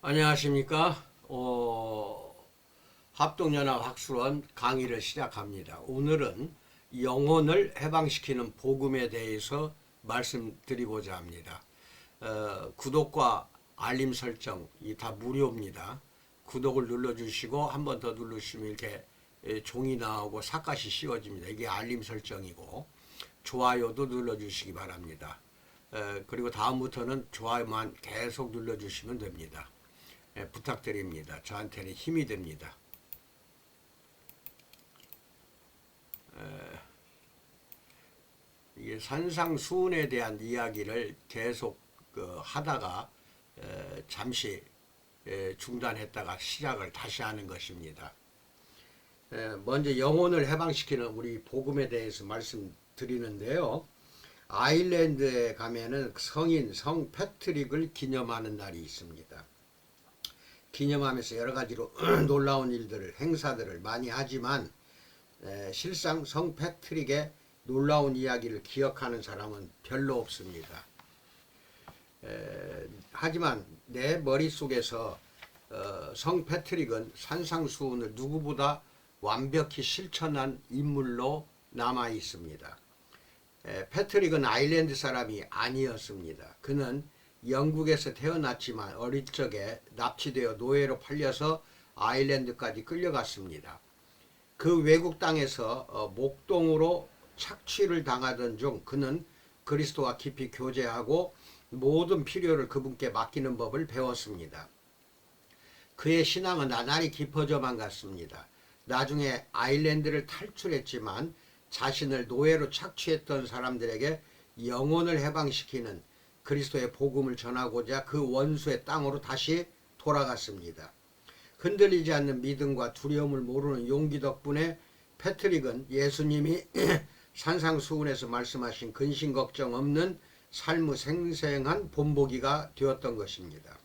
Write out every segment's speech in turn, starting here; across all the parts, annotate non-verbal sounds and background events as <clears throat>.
안녕하십니까. 어, 합동연합 학술원 강의를 시작합니다. 오늘은 영혼을 해방시키는 복음에 대해서 말씀드리고자 합니다. 어, 구독과 알림 설정 이 다 무료입니다. 구독을 눌러주시고 한 번 더 누르시면 이렇게 에, 종이 나오고 삿갓이 씌워집니다. 이게 알림 설정이고 좋아요도 눌러주시기 바랍니다. 에, 그리고 다음부터는 좋아요만 계속 눌러주시면 됩니다. 예, 부탁드립니다. 저한테는 힘이 됩니다. 에, 이게 산상수훈에 대한 이야기를 계속 그 하다가 에, 잠시 에, 중단했다가 시작을 다시 하는 것입니다. 에, 먼저 영혼을 해방시키는 우리 복음에 대해서 말씀드리는데요. 아일랜드에 가면은 성인 성 패트릭을 기념하는 날이 있습니다. 기념하면서 여러 가지로 <clears throat> 놀라운 일들을 행사들을 많이 하지만 에, 실상 성 패트릭의 놀라운 이야기를 기억하는 사람은 별로 없습니다. 에, 하지만 내 머릿속에서 어, 성 패트릭은 산상수훈을 누구보다 완벽히 실천한 인물로 남아 있습니다. 에, 패트릭은 아일랜드 사람이 아니었습니다. 그는 영국에서 태어났지만 어릴 적에 납치되어 노예로 팔려서 아일랜드까지 끌려갔습니다. 그 외국 땅에서 어, 목동으로 착취를 당하던 중 그는 그리스도와 깊이 교제하고 모든 필요를 그분께 맡기는 법을 배웠습니다. 그의 신앙은 나날이 깊어져만 갔습니다. 나중에 아일랜드를 탈출했지만 자신을 노예로 착취했던 사람들에게 영혼을 해방시키는 그리스도의 복음을 전하고자 그 원수의 땅으로 다시 돌아갔습니다. 흔들리지 않는 믿음과 두려움을 모르는 용기 덕분에 패트릭은 예수님이 <clears throat> 산상수훈에서 말씀하신 근심 걱정 없는 삶의 생생한 본보기가 되었던 것입니다.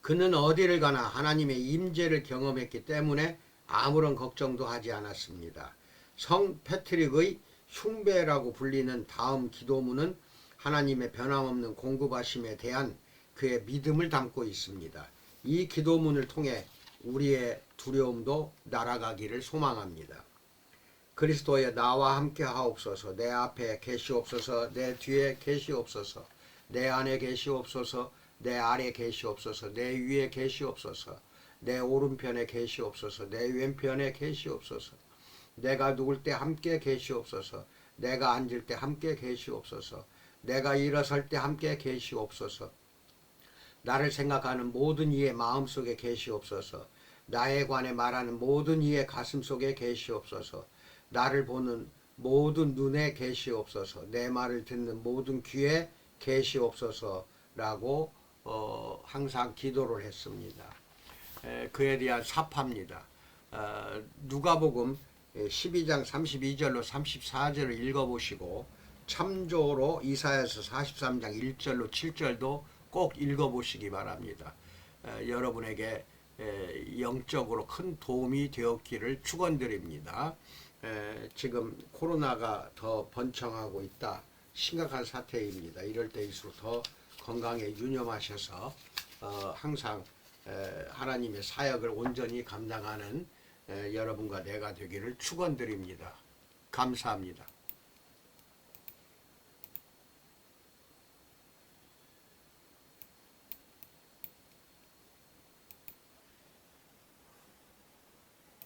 그는 어디를 가나 하나님의 임재를 경험했기 때문에 아무런 걱정도 하지 않았습니다. 성 패트릭의 흉배라고 불리는 다음 기도문은 하나님의 변함없는 공급하심에 대한 그의 믿음을 담고 있습니다. 이 기도문을 통해 우리의 두려움도 날아가기를 소망합니다. 그리스도의 나와 함께 하옵소서 내 앞에 계시옵소서 내 뒤에 계시옵소서 내 안에 계시옵소서 내 아래 계시옵소서 내 위에 계시옵소서 내 오른편에 계시옵소서 내 왼편에 계시옵소서 내가 누울 때 함께 계시옵소서 내가 앉을 때 함께 계시옵소서 내가 일어설 때 함께 계시옵소서 나를 생각하는 모든 이의 마음속에 계시옵소서 나에 관해 말하는 모든 이의 가슴속에 계시옵소서 나를 보는 모든 눈에 계시옵소서 내 말을 듣는 모든 귀에 계시옵소서라고 어, 항상 기도를 했습니다. 에, 그에 대한 사파입니다. 어, 누가복음 12장 32절로 34절을 읽어보시고 참조로 이사야서 43장 1절로 7절도 꼭 읽어보시기 바랍니다. 에, 여러분에게 에, 영적으로 큰 도움이 되었기를 축원드립니다. 에, 지금 코로나가 더 번창하고 있다. 심각한 사태입니다. 이럴 때일수록 더 건강에 유념하셔서 어, 항상 에, 하나님의 사역을 온전히 감당하는 에, 여러분과 내가 되기를 축원드립니다. 감사합니다.